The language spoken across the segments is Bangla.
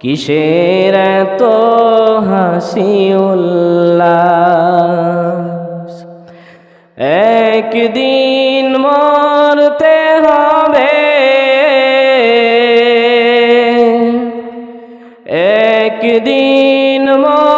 কিসের তো হাসি উল্লাস একদিন মরতে হবে। একদিন মরতে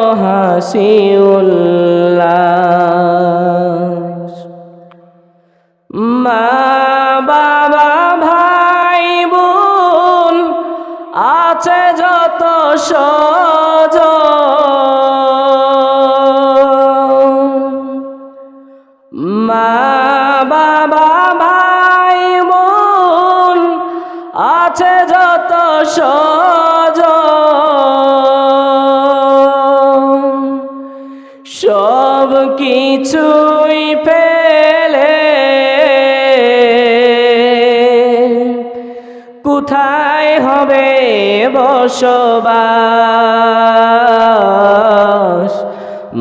হাসি মা বাবা, ভাই বোন আছে যত সজ। মা বাবা, ভাই বোন আছে যত সজ। সব কিছুই ফেলে। কোথায় হবে বসবাস?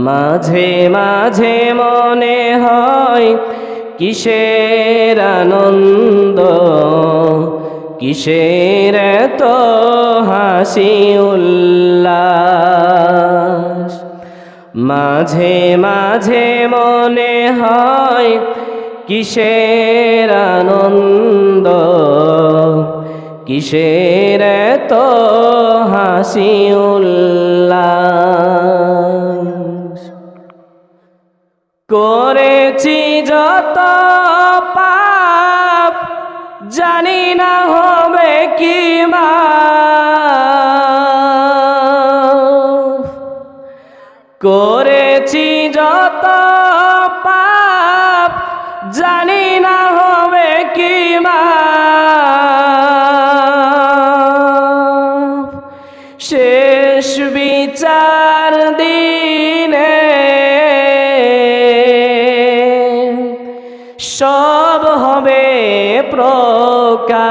মাঝে মাঝে মনে হয় কিসের আনন্দ? কিসের তো হাসি উল্লাস? মাঝে মাঝে মনে হয় কিসের আনন্দ, কিসের তো হাসি উল্লাস করেছি যত পাপ, জানি না হবে কি মাফ। করেছি যত পাপ জানি না হবে কি। শেষ বিচার দিনে সব হবে প্রকাশ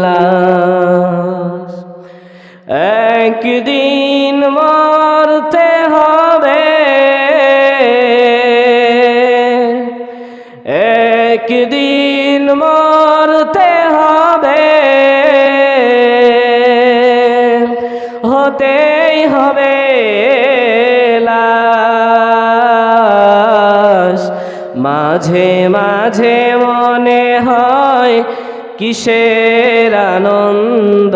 একদিন মরতে হবে। একদিন মরতে হবে। হতেই হবে লাশ। মাঝে মাঝে মনে হয় কিসের আনন্দ?